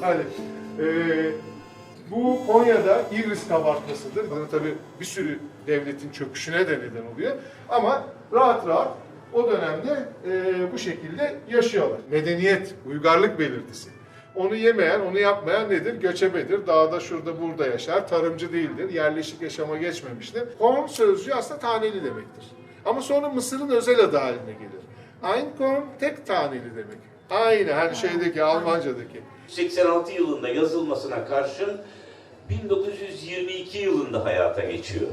Hani e, bu Konya'da İris kabartmasıdır. Bu tabii bir sürü devletin çöküşüne de neden oluyor. Ama rahat rahat o dönemde e, bu şekilde yaşıyorlar. Medeniyet, uygarlık belirtisi. Onu yemeyen, onu yapmayan nedir? Göçebedir. Dağda, şurada, burada yaşar. Tarımcı değildir. Yerleşik yaşama geçmemiştir. Korn sözcüğü aslında taneli demektir. Ama sonra Mısır'ın özel adı haline gelir. Einkorn tek taneli demek. Aynı hani şeydeki, Almanca'daki. 86 yılında yazılmasına karşın 1922 yılında hayata geçiyor.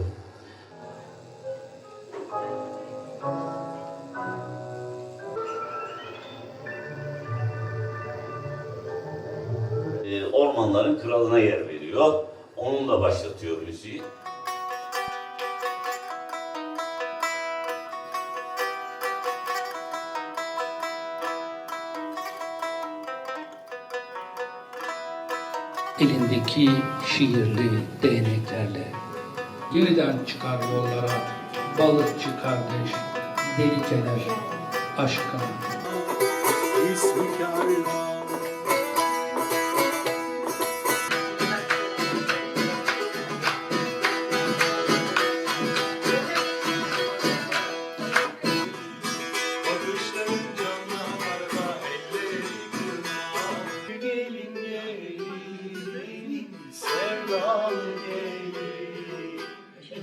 Ee, Ormanların kralına yer veriyor. Onunla başlatıyor müziği. Elindeki şiirli değneklerle. Yeniden çıkar yollara balıkçı kardeş, delikeler aşkına. Bakışların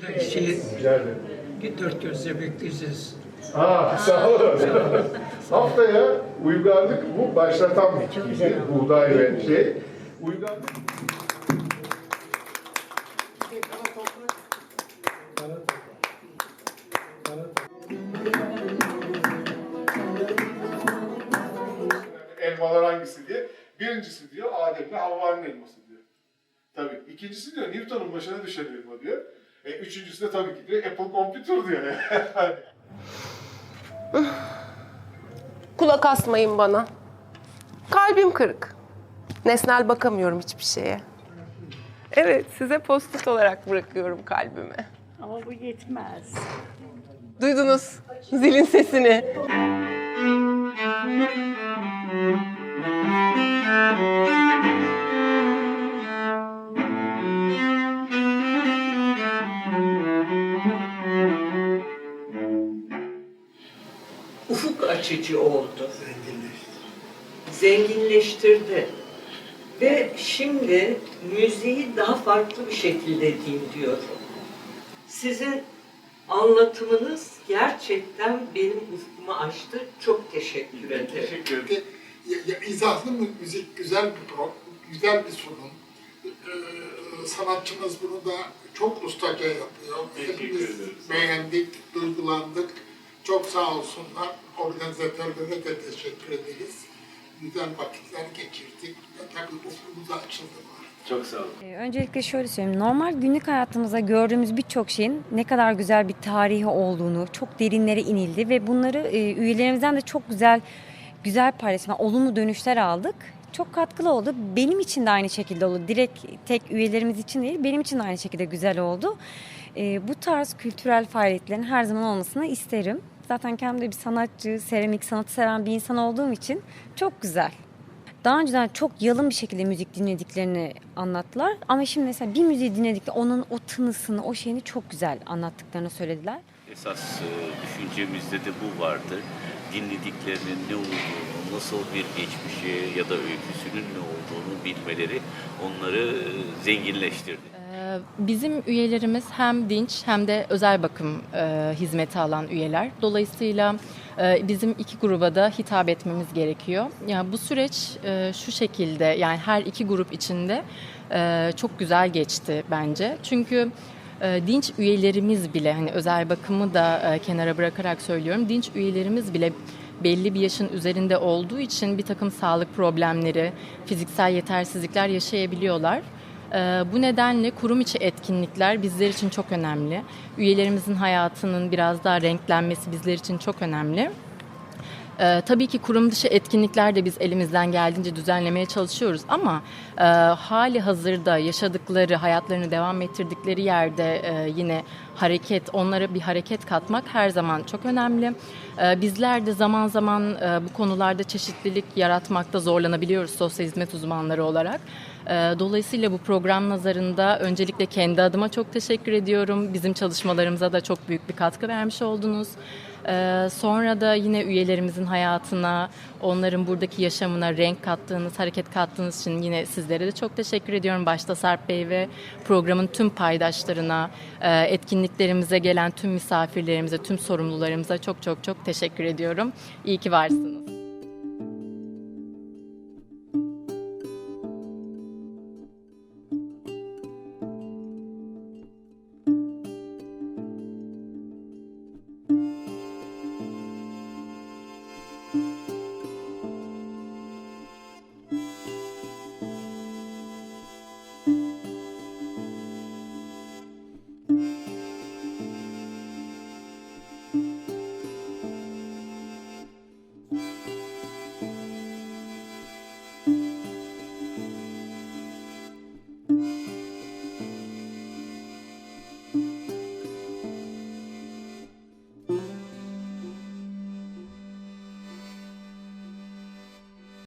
Rica ederim. bir dört gözle bekleyeceğiz. Aa, sağ olun. Haftaya uygarlık bu başlatan bitkiydi. Buğday ve şey. Uygarlık elmalar hangisi diye. Birincisi diyor Adem'le Havva'nın elması diyor. Tabii. İkincisi diyor Newton'un başına düşen elma diyor. E, üçüncüsü de tabii ki diyor Apple Computer diyor. Yani. Kulak asmayın bana. Kalbim kırık. Nesnel bakamıyorum hiçbir şeye. Evet, size post olarak bırakıyorum kalbimi. Ama bu yetmez. Duydunuz zilin sesini. Açıcı oldu. Zenginleştirdi. Ve şimdi müziği daha farklı bir şekilde dinliyorum. Sizin anlatımınız gerçekten benim ufkumu açtı. Çok teşekkür ederim. Teşekkür ederim. ya, ya, izahlı mı- müzik güzel bir pro, güzel bir sunum. Ee, sanatçımız bunu da çok ustaca yapıyor. Hepimiz beğendik, duygulandık. Çok sağ olsunlar. Organizatörlere de teşekkür ederiz. Güzel vakitler geçirdik. Ve tabii ufkumuz açıldı. var. Ee, Öncelikle şöyle söyleyeyim. Normal günlük hayatımızda gördüğümüz birçok şeyin ne kadar güzel bir tarihi olduğunu, çok derinlere inildi ve bunları e, üyelerimizden de çok güzel güzel paylaşımlar, olumlu dönüşler aldık. Çok katkılı oldu. Benim için de aynı şekilde oldu. Direkt tek üyelerimiz için değil, benim için de aynı şekilde güzel oldu. Ee, bu tarz kültürel faaliyetlerin her zaman olmasını isterim. Zaten kendim de bir sanatçı, seramik sanatı seven bir insan olduğum için çok güzel. Daha önceden çok yalın bir şekilde müzik dinlediklerini anlattılar. Ama şimdi mesela bir müziği dinledikte onun o tınısını, o şeyini çok güzel anlattıklarını söylediler. Esas e, düşüncemizde de bu vardı. Dinlediklerinin ne olduğunu, nasıl bir geçmişi ya da öyküsünün ne olduğunu bilmeleri onları e, zenginleştirdi. Ee, Bizim üyelerimiz hem dinç hem de özel bakım e, hizmeti alan üyeler. Dolayısıyla e, bizim iki gruba da hitap etmemiz gerekiyor. Yani bu süreç e, şu şekilde yani her iki grup içinde çok güzel geçti bence. Çünkü dinç üyelerimiz bile hani özel bakımı da kenara bırakarak söylüyorum. Dinç üyelerimiz bile belli bir yaşın üzerinde olduğu için bir takım sağlık problemleri, fiziksel yetersizlikler yaşayabiliyorlar. Ee, Bu nedenle kurum içi etkinlikler bizler için çok önemli. Üyelerimizin hayatının biraz daha renklenmesi bizler için çok önemli. Ee, tabii ki kurum dışı etkinlikler de biz elimizden geldiğince düzenlemeye çalışıyoruz ama e, hali hazırda yaşadıkları, hayatlarını devam ettirdikleri yerde e, yine hareket, onlara bir hareket katmak her zaman çok önemli. Ee, bizler de zaman zaman e, bu konularda çeşitlilik yaratmakta zorlanabiliyoruz sosyal hizmet uzmanları olarak. Ee, Dolayısıyla bu program nazarında öncelikle kendi adıma çok teşekkür ediyorum. Bizim çalışmalarımıza da çok büyük bir katkı vermiş oldunuz. Ee, Sonra da yine üyelerimizin hayatına, onların buradaki yaşamına renk kattığınız, hareket kattığınız için yine sizlere de çok teşekkür ediyorum. Başta Sarp Bey ve programın tüm paydaşlarına, e, etkinliklerimize gelen tüm misafirlerimize, tüm sorumlularımıza çok çok çok teşekkür ediyorum. İyi ki varsınız.